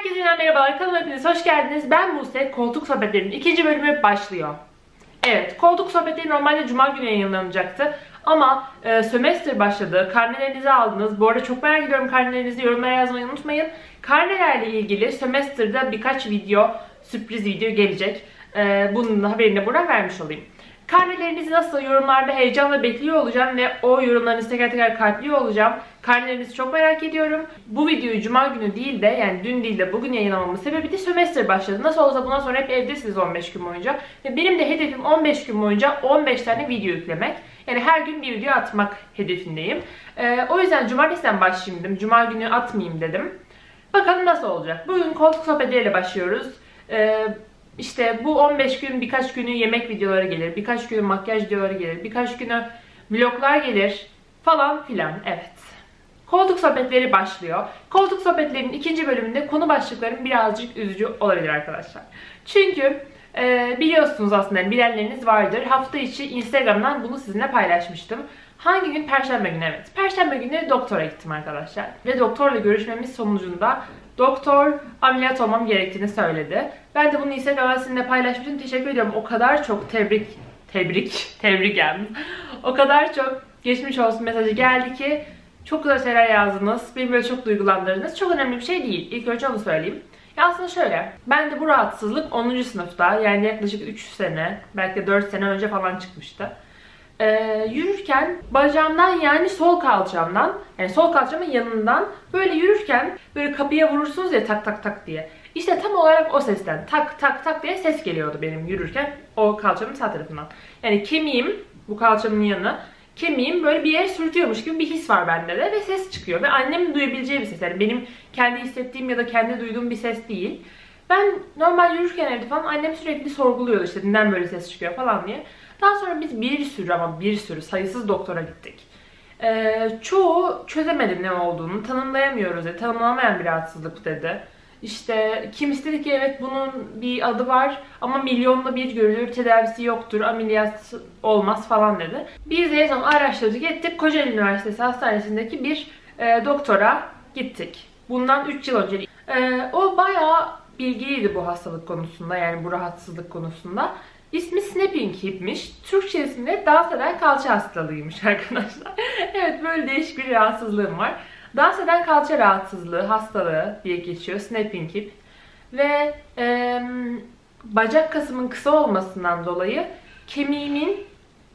Herkese yeniden merhabalar. Kanalıma hepiniz hoş geldiniz. Ben Buse. Koltuk Sohbetleri'nin ikinci bölümü başlıyor. Evet, koltuk sohbetleri normalde cuma günü yayınlanacaktı. Ama e, sömestr başladı. Karnelerinizi aldınız. Bu arada çok merak ediyorum karnelerinizi yorumlara yazmayı unutmayın. Karnelerle ilgili sömestrde birkaç video, sürpriz video gelecek. E, bunun haberini buradan vermiş olayım. Karnelerinizi nasıl yorumlarda heyecanla bekliyor olacağım ve o yorumlarınızı teker teker kalpliyor olacağım. Karnelerinizi çok merak ediyorum. Bu videoyu cuma günü değil de yani dün değil de bugün yayınlamamın sebebi de sömestr başladı. Nasıl olsa bundan sonra hep evdesiniz 15 gün boyunca. Ve benim de hedefim 15 gün boyunca 15 tane video yüklemek. Yani her gün bir video atmak hedefindeyim. Ee, o yüzden cumartesiden başlayayım dedim. Cuma günü atmayayım dedim. Bakalım nasıl olacak. Bugün koltuk sohbetleriyle başlıyoruz. Ee, işte bu 15 gün birkaç günü yemek videoları gelir, birkaç günü makyaj videoları gelir, birkaç günü vloglar gelir falan filan. Evet. Koltuk sohbetleri başlıyor. Koltuk sohbetlerinin ikinci bölümünde konu başlıklarım birazcık üzücü olabilir arkadaşlar. Çünkü e, biliyorsunuz aslında bilenleriniz vardır. Hafta içi Instagram'dan bunu sizinle paylaşmıştım. Hangi gün? Perşembe günü evet. Perşembe günü doktora gittim arkadaşlar. Ve doktorla görüşmemiz sonucunda doktor ameliyat olmam gerektiğini söyledi. Ben de bunu Instagram'da sizinle paylaşmıştım. Teşekkür ediyorum. O kadar çok tebrik, tebrik, tebrik yani. o kadar çok geçmiş olsun mesajı geldi ki çok güzel şeyler yazdınız. Beni böyle çok duygulandırdınız. Çok önemli bir şey değil. İlk önce onu söyleyeyim. Ya aslında şöyle, ben de bu rahatsızlık 10. sınıfta yani yaklaşık 3 sene, belki de 4 sene önce falan çıkmıştı. Ee, yürürken bacağımdan yani sol kalçamdan, yani sol kalçamın yanından böyle yürürken böyle kapıya vurursunuz ya tak tak tak diye. İşte tam olarak o sesten tak tak tak diye ses geliyordu benim yürürken o kalçamın sağ tarafından. Yani kemiğim, bu kalçamın yanı, kemiğim böyle bir yere sürtüyormuş gibi bir his var bende de ve ses çıkıyor. Ve annemin duyabileceği bir ses. Yani benim kendi hissettiğim ya da kendi duyduğum bir ses değil. Ben normal yürürken evde falan annem sürekli sorguluyordu işte neden böyle ses çıkıyor falan diye. Daha sonra biz bir sürü ama bir sürü sayısız doktora gittik. Ee, çoğu çözemedim ne olduğunu, tanımlayamıyoruz dedi. Tanımlamayan bir rahatsızlık dedi. İşte kimisi dedi ki evet bunun bir adı var ama milyonla bir görülür, tedavisi yoktur, ameliyat olmaz falan dedi. Biz de son araştırdık ettik. Kocaeli Üniversitesi Hastanesi'ndeki bir e, doktora gittik. Bundan 3 yıl önce. E, o bayağı bilgiliydi bu hastalık konusunda yani bu rahatsızlık konusunda. İsmi Snapping Hip'miş. Türkçesinde dans eden kalça hastalığıymış arkadaşlar. evet böyle değişik bir rahatsızlığım var. Dans eden kalça rahatsızlığı, hastalığı diye geçiyor. Snapping Hip. Ve e, bacak kasımın kısa olmasından dolayı kemiğimin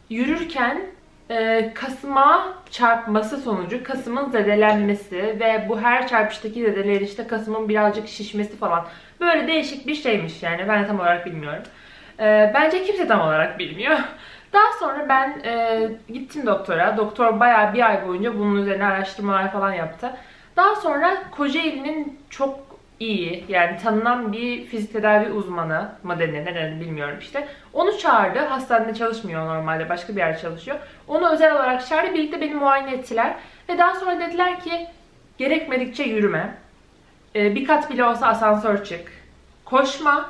yürürken e, kasıma çarpması sonucu kasımın zedelenmesi ve bu her çarpıştaki zedeler işte kasımın birazcık şişmesi falan. Böyle değişik bir şeymiş yani ben tam olarak bilmiyorum. E, bence kimse tam olarak bilmiyor. Daha sonra ben e, gittim doktora. Doktor bayağı bir ay boyunca bunun üzerine araştırmalar falan yaptı. Daha sonra Kocaeli'nin çok iyi yani tanınan bir fizik tedavi uzmanı mı denir ne bilmiyorum işte. Onu çağırdı. Hastanede çalışmıyor normalde başka bir yer çalışıyor. Onu özel olarak çağırdı. Birlikte beni muayene ettiler. Ve daha sonra dediler ki gerekmedikçe yürüme. Ee, bir kat bile olsa asansör çık. Koşma.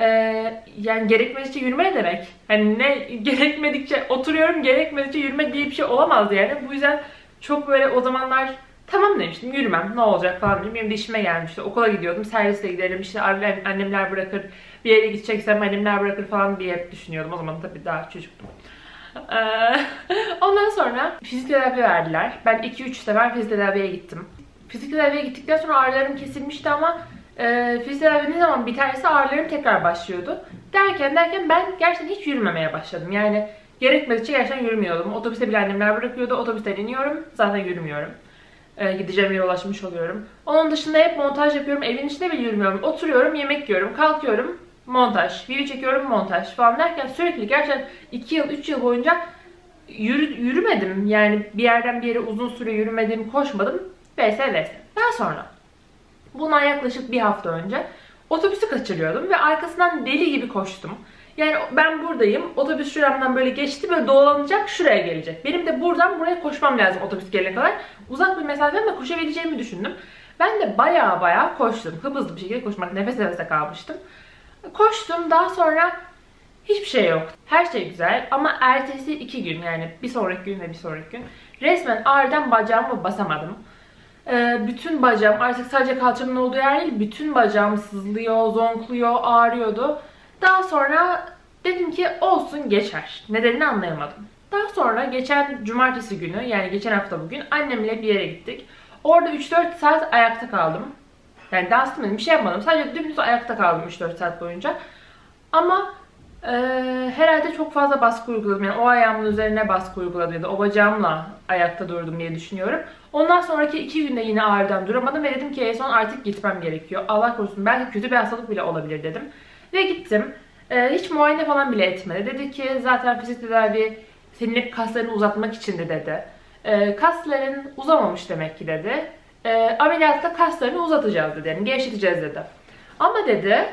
Ee, yani gerekmedikçe yürüme ne demek? Hani ne gerekmedikçe oturuyorum gerekmedikçe yürüme diye bir şey olamaz yani. Bu yüzden çok böyle o zamanlar tamam demiştim yürümem ne olacak falan dedim. Benim de işime gelmişti. Okula gidiyordum servisle giderim işte annemler bırakır bir yere gideceksem annemler bırakır falan diye hep düşünüyordum. O zaman tabii daha çocuktum. Ee, ondan sonra fizik tedavi verdiler. Ben 2-3 sefer fizik tedaviye gittim. Fizik tedaviye gittikten sonra ağrılarım kesilmişti ama e, fizik tedavi ne zaman biterse ağrılarım tekrar başlıyordu. Derken derken ben gerçekten hiç yürümemeye başladım. Yani gerekmedikçe gerçekten yürümüyordum. Otobüste bile annemler bırakıyordu. Otobüsten iniyorum. Zaten yürümüyorum. E, gideceğim yere ulaşmış oluyorum. Onun dışında hep montaj yapıyorum. Evin içinde bile yürümüyorum. Oturuyorum, yemek yiyorum, kalkıyorum, montaj, video çekiyorum, montaj falan derken sürekli gerçekten 2 yıl, 3 yıl boyunca yürü, yürümedim. Yani bir yerden bir yere uzun süre yürümedim, koşmadım. Vs vs. Daha sonra bundan yaklaşık bir hafta önce otobüsü kaçırıyordum ve arkasından deli gibi koştum. Yani ben buradayım. Otobüs şuramdan böyle geçti. Böyle dolanacak şuraya gelecek. Benim de buradan buraya koşmam lazım otobüs gelene kadar. Uzak bir mesafe ama koşabileceğimi düşündüm. Ben de baya baya koştum. Hızlı bir şekilde koşmak. Nefes nefese kalmıştım. Koştum. Daha sonra hiçbir şey yok. Her şey güzel ama ertesi iki gün yani bir sonraki gün ve bir sonraki gün resmen ağrıdan bacağımı basamadım. Ee, bütün bacağım artık sadece kalçamın olduğu yer değil bütün bacağım sızlıyor, zonkluyor, ağrıyordu. Daha sonra dedim ki olsun geçer. Nedenini anlayamadım. Daha sonra geçen cumartesi günü yani geçen hafta bugün annemle bir yere gittik. Orada 3-4 saat ayakta kaldım. Yani dans etmedim bir şey yapmadım. Sadece dümdüz ayakta kaldım 3-4 saat boyunca. Ama e, herhalde çok fazla baskı uyguladım. Yani o ayağımın üzerine baskı uyguladım ya da o bacağımla ayakta durdum diye düşünüyorum. Ondan sonraki iki günde yine ağrıdan duramadım ve dedim ki en son artık gitmem gerekiyor. Allah korusun belki kötü bir hastalık bile olabilir dedim. Ve gittim. E, hiç muayene falan bile etmedi. Dedi ki zaten fizik tedavi senin hep kaslarını uzatmak içindi dedi. E, kasların uzamamış demek ki dedi. E, ameliyatta kaslarını uzatacağız dedi. Yani gevşeteceğiz dedi. Ama dedi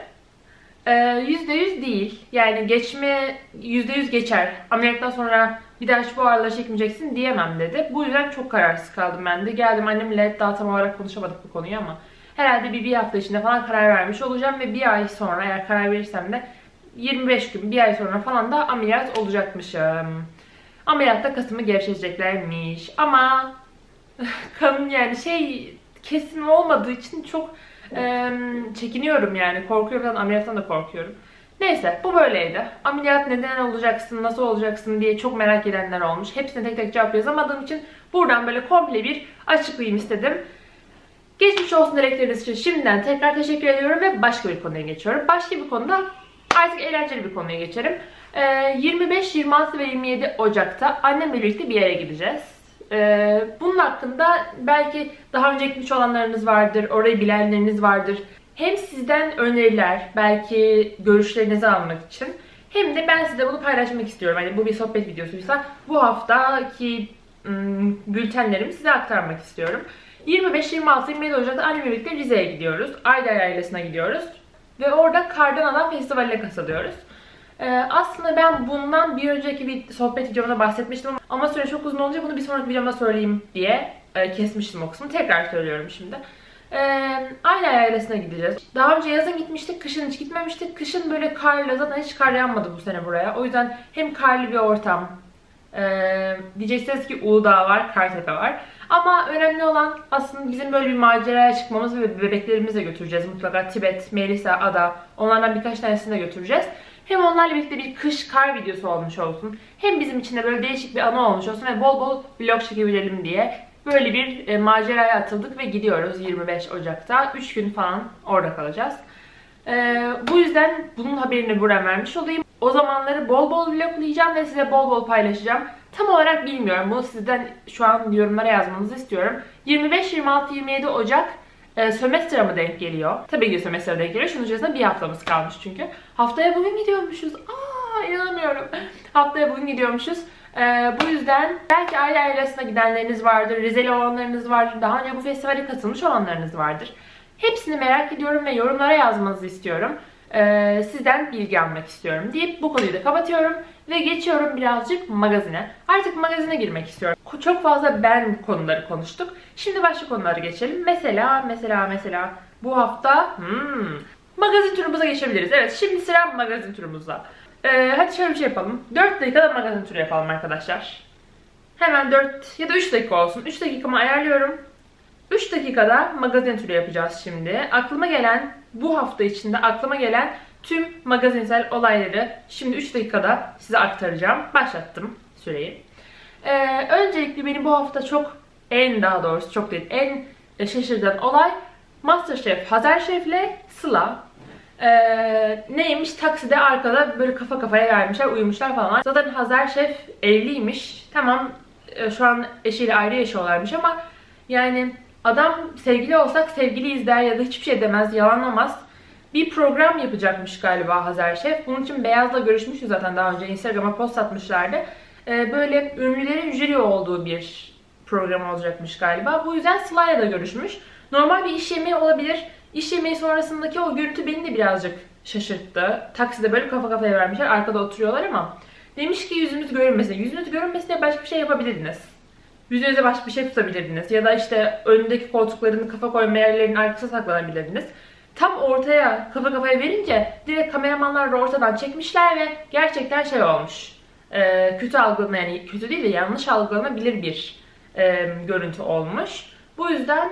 %100 değil. Yani geçme %100 geçer. Ameliyattan sonra bir daha şu ağrıları çekmeyeceksin diyemem dedi. Bu yüzden çok kararsız kaldım ben de. Geldim annemle daha tam olarak konuşamadık bu konuyu ama herhalde bir, bir hafta içinde falan karar vermiş olacağım ve bir ay sonra eğer karar verirsem de 25 gün, bir ay sonra falan da ameliyat olacakmışım. Ameliyatta kasımı gevşeteceklermiş. Ama kanın yani şey kesin olmadığı için çok e, çekiniyorum yani. Korkuyorum. Ameliyattan da korkuyorum. Neyse bu böyleydi. Ameliyat neden olacaksın, nasıl olacaksın diye çok merak edenler olmuş. Hepsine tek tek cevap yazamadığım için buradan böyle komple bir açıklayayım istedim. Geçmiş olsun dilekleriniz için şimdiden tekrar teşekkür ediyorum ve başka bir konuya geçiyorum. Başka bir konuda artık eğlenceli bir konuya geçerim. 25, 26 ve 27 Ocak'ta annemle birlikte bir yere gideceğiz. Ee, bunun hakkında belki daha önce gitmiş olanlarınız vardır, orayı bilenleriniz vardır. Hem sizden öneriler, belki görüşlerinizi almak için hem de ben size bunu paylaşmak istiyorum. Hani bu bir sohbet videosuysa bu haftaki ım, bültenlerimi size aktarmak istiyorum. 25, 26, 27 Ocak'ta annemle birlikte Rize'ye gidiyoruz. Ayday Yaylası'na gidiyoruz. Ve orada Kardan Adam Festivali'ne katılıyoruz. Ee, aslında ben bundan bir önceki bir sohbet videomda bahsetmiştim ama süre çok uzun olunca bunu bir sonraki videomda söyleyeyim diye e, kesmiştim o kısmı. Tekrar söylüyorum şimdi. Ee, Ayla ailesine gideceğiz. Daha önce yazın gitmiştik, kışın hiç gitmemiştik. Kışın böyle karlı, zaten hiç kar yağmadı bu sene buraya. O yüzden hem karlı bir ortam, ee, diyeceksiniz ki Uludağ var, Kartepe var. Ama önemli olan aslında bizim böyle bir maceraya çıkmamız ve bebeklerimizi de götüreceğiz. Mutlaka Tibet, Melisa, Ada onlardan birkaç tanesini de götüreceğiz. Hem onlarla birlikte bir kış kar videosu olmuş olsun. Hem bizim için de böyle değişik bir anı olmuş olsun ve bol bol vlog çekebilelim diye böyle bir e, maceraya atıldık ve gidiyoruz 25 Ocak'ta. 3 gün falan orada kalacağız. E, bu yüzden bunun haberini buradan vermiş olayım. O zamanları bol bol vloglayacağım ve size bol bol paylaşacağım. Tam olarak bilmiyorum. Bunu sizden şu an yorumlara yazmanızı istiyorum. 25, 26, 27 Ocak e, sömestra mı denk geliyor? Tabii ki sömestra denk geliyor. Şunun içerisinde bir haftamız kalmış çünkü. Haftaya bugün gidiyormuşuz. Aa inanamıyorum. Haftaya bugün gidiyormuşuz. Ee, bu yüzden belki aile ailesine gidenleriniz vardır, Rizeli olanlarınız vardır, daha önce bu festivale katılmış olanlarınız vardır. Hepsini merak ediyorum ve yorumlara yazmanızı istiyorum. Ee, sizden bilgi almak istiyorum deyip bu konuyu da kapatıyorum ve geçiyorum birazcık magazine. Artık magazine girmek istiyorum. Çok fazla ben konuları konuştuk. Şimdi başka konulara geçelim. Mesela, mesela, mesela bu hafta hmm, magazin turumuza geçebiliriz. Evet, şimdi sıra magazin turumuzda. Ee, hadi şöyle bir şey yapalım. 4 dakikada magazin turu yapalım arkadaşlar. Hemen 4 ya da 3 dakika olsun. 3 dakikamı ayarlıyorum. 3 dakikada magazin turu yapacağız şimdi. Aklıma gelen, bu hafta içinde aklıma gelen tüm magazinsel olayları şimdi 3 dakikada size aktaracağım. Başlattım süreyi. Ee, öncelikle beni bu hafta çok en daha doğrusu çok değil en şaşırtan olay Masterchef Hazar Şef'le Sıla. Ee, neymiş takside arkada böyle kafa kafaya vermişler uyumuşlar falan. Zaten Hazar Şef evliymiş. Tamam e, şu an eşiyle ayrı yaşıyorlarmış ama yani adam sevgili olsak sevgili izler ya da hiçbir şey demez yalanlamaz bir program yapacakmış galiba Hazar Şef. Bunun için Beyaz'la görüşmüştü zaten daha önce. Instagram'a post atmışlardı. Ee, böyle ünlülerin jüri olduğu bir program olacakmış galiba. Bu yüzden Sıla'yla da görüşmüş. Normal bir iş yemeği olabilir. İş yemeği sonrasındaki o görüntü beni de birazcık şaşırttı. Takside böyle kafa kafaya vermişler. Arkada oturuyorlar ama demiş ki yüzünüz görünmesin. Yüzünüz görünmesin diye başka bir şey yapabilirdiniz. Yüzünüze başka bir şey tutabilirdiniz. Ya da işte önündeki koltukların kafa koyma yerlerinin arkasına saklanabilirdiniz tam ortaya kafa kafaya verince direkt kameramanlar da ortadan çekmişler ve gerçekten şey olmuş. E, kötü algılama yani kötü değil de yanlış algılanabilir bir e, görüntü olmuş. Bu yüzden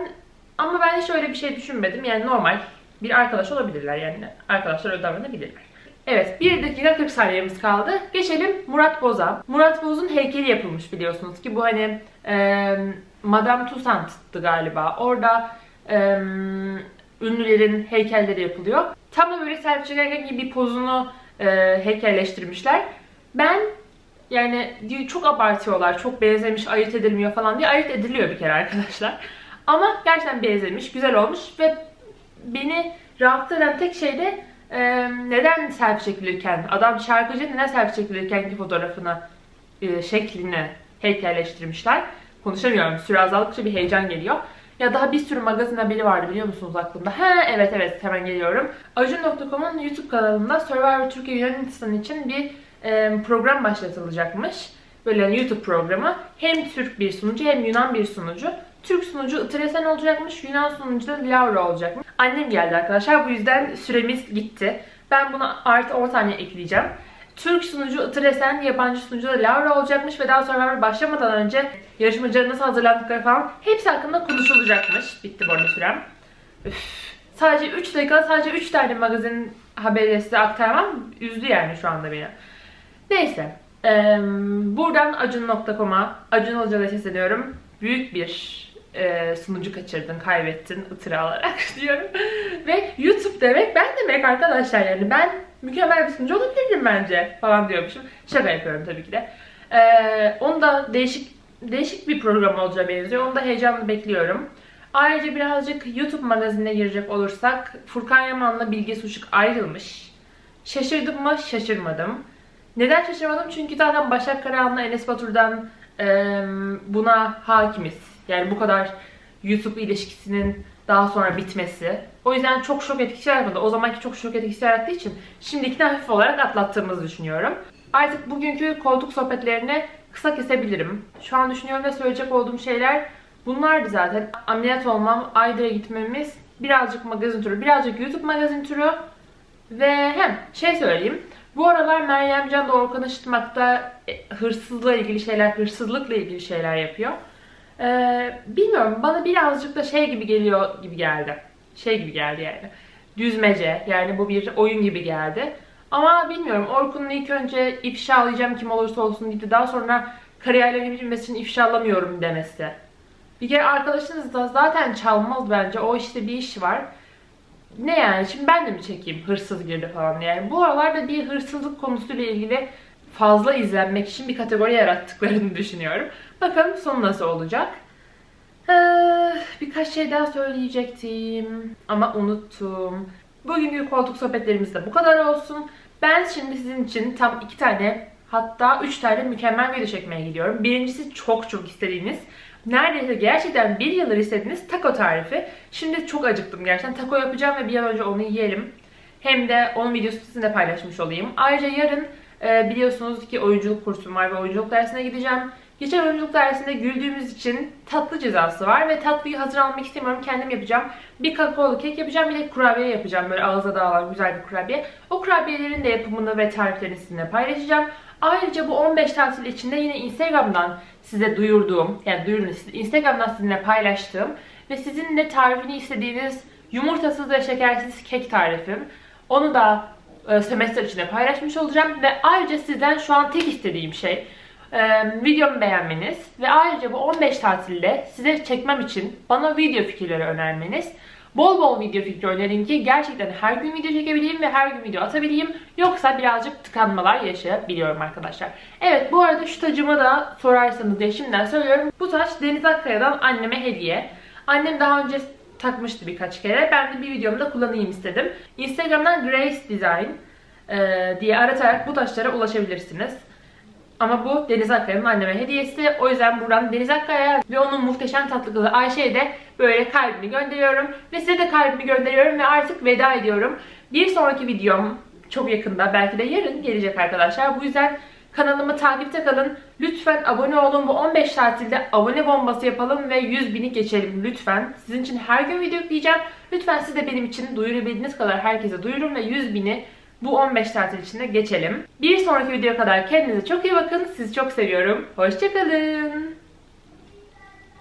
ama ben hiç öyle bir şey düşünmedim. Yani normal bir arkadaş olabilirler yani. Arkadaşlar öyle davranabilirler. Evet 1 dakika 40 saniyemiz kaldı. Geçelim Murat Boz'a. Murat Boz'un heykeli yapılmış biliyorsunuz ki bu hani e, Madame Toussaint'tı galiba. Orada e, ünlülerin heykelleri yapılıyor. Tam da böyle selfie çekerken gibi bir pozunu e, heykelleştirmişler. Ben yani çok abartıyorlar, çok benzemiş, ayırt edilmiyor falan diye ayırt ediliyor bir kere arkadaşlar. Ama gerçekten benzemiş, güzel olmuş ve beni rahatsız eden tek şey de e, neden selfie çekilirken, adam şarkıcı neden selfie çekilirken ki fotoğrafını, e, şeklini heykelleştirmişler. Konuşamıyorum, süre azaldıkça bir heyecan geliyor. Ya daha bir sürü magazin haberi vardı biliyor musunuz aklımda? Ha evet evet hemen geliyorum. Acun.com'un YouTube kanalında Survivor Türkiye Yunanistan için bir e, program başlatılacakmış. Böyle yani YouTube programı. Hem Türk bir sunucu hem Yunan bir sunucu. Türk sunucu Itresen olacakmış, Yunan sunucu da Laura olacakmış. Annem geldi arkadaşlar bu yüzden süremiz gitti. Ben buna artı 10 saniye ekleyeceğim. Türk sunucu Itresen, yabancı sunucu da Laura olacakmış ve daha sonra başlamadan önce yarışmacıların nasıl hazırlandıkları falan hepsi hakkında konuşulacakmış. Bitti bu arada sürem. Üf. Sadece 3 dakika, sadece 3 tane magazin haberi size aktarmam üzdü yani şu anda beni. Neyse. Ee, buradan acun.com'a, Acun Hoca'ya sesleniyorum. Büyük bir e, sunucu kaçırdın, kaybettin, ıtıra alarak diyorum. Ve YouTube demek ben demek arkadaşlar yani ben mükemmel bir sunucu olabilirim bence falan diyormuşum. Şaka yapıyorum tabii ki de. Ee, onu da değişik değişik bir program olacağı benziyor. Onu da heyecanla bekliyorum. Ayrıca birazcık YouTube magazinine girecek olursak Furkan Yaman'la Bilge Suşuk ayrılmış. Şaşırdım mı? Şaşırmadım. Neden şaşırmadım? Çünkü zaten Başak Karahan'la Enes Batur'dan e, buna hakimiz. Yani bu kadar YouTube ilişkisinin daha sonra bitmesi. O yüzden çok şok etkisi yaratmadı. O zamanki çok şok etkisi yarattığı için şimdikini hafif olarak atlattığımızı düşünüyorum. Artık bugünkü koltuk sohbetlerini kısa kesebilirim. Şu an düşünüyorum ve söyleyecek olduğum şeyler bunlardı zaten. Ameliyat olmam, Aydır'a gitmemiz, birazcık magazin turu, birazcık YouTube magazin turu ve hem şey söyleyeyim. Bu aralar Meryem Can Doğrukan Işıtmak'ta e, hırsızlıkla ilgili şeyler, hırsızlıkla ilgili şeyler yapıyor. Ee, bilmiyorum bana birazcık da şey gibi geliyor gibi geldi. Şey gibi geldi yani. Düzmece yani bu bir oyun gibi geldi. Ama bilmiyorum Orkun'un ilk önce ifşalayacağım kim olursa olsun dedi. Daha sonra kariyerlerini bilmesi için ifşalamıyorum demesi. Bir kere arkadaşınız da zaten çalmaz bence. O işte bir iş var. Ne yani şimdi ben de mi çekeyim hırsız girdi falan yani. Bu aralarda bir hırsızlık konusuyla ilgili fazla izlenmek için bir kategori yarattıklarını düşünüyorum. Bakalım sonu nasıl olacak. Ee, birkaç şey daha söyleyecektim ama unuttum. Bugünkü koltuk sohbetlerimiz de bu kadar olsun. Ben şimdi sizin için tam iki tane hatta üç tane mükemmel video çekmeye gidiyorum. Birincisi çok çok istediğiniz neredeyse gerçekten bir yıldır istediğiniz taco tarifi. Şimdi çok acıktım gerçekten. Taco yapacağım ve bir an önce onu yiyelim. Hem de onun videosunu sizinle paylaşmış olayım. Ayrıca yarın e, biliyorsunuz ki oyunculuk kursum var ve oyunculuk dersine gideceğim. Geçen oyunculuk dersinde güldüğümüz için tatlı cezası var ve tatlıyı hazır almak istemiyorum. Kendim yapacağım. Bir kakaolu kek yapacağım. Bir de kurabiye yapacağım. Böyle ağza dağılan güzel bir kurabiye. O kurabiyelerin de yapımını ve tariflerini sizinle paylaşacağım. Ayrıca bu 15 tatil içinde yine Instagram'dan size duyurduğum, yani duyurduğum, Instagram'dan sizinle paylaştığım ve sizin de tarifini istediğiniz yumurtasız ve şekersiz kek tarifim. Onu da e, semester içinde paylaşmış olacağım ve ayrıca sizden şu an tek istediğim şey e, videomu beğenmeniz ve ayrıca bu 15 tatilde size çekmem için bana video fikirleri önermeniz. Bol bol video fikri önerin ki gerçekten her gün video çekebileyim ve her gün video atabileyim. Yoksa birazcık tıkanmalar yaşayabiliyorum arkadaşlar. Evet bu arada şu tacımı da sorarsanız diye şimdiden söylüyorum. Bu taç Deniz Akkaya'dan anneme hediye. Annem daha önce takmıştı birkaç kere. Ben de bir videomda kullanayım istedim. Instagram'dan Grace Design e, diye aratarak bu taşlara ulaşabilirsiniz. Ama bu Deniz Akkaya'nın anneme hediyesi. O yüzden buradan Deniz Akkaya'ya ve onun muhteşem tatlı kızı Ayşe'ye de böyle kalbimi gönderiyorum. Ve size de kalbimi gönderiyorum ve artık veda ediyorum. Bir sonraki videom çok yakında belki de yarın gelecek arkadaşlar. Bu yüzden kanalımı takipte kalın. Lütfen abone olun. Bu 15 tatilde abone bombası yapalım ve 100 bini geçelim lütfen. Sizin için her gün video yükleyeceğim. Lütfen siz de benim için duyurabildiğiniz kadar herkese duyurun ve 100 bini bu 15 tatil içinde geçelim. Bir sonraki videoya kadar kendinize çok iyi bakın. Sizi çok seviyorum. Hoşçakalın.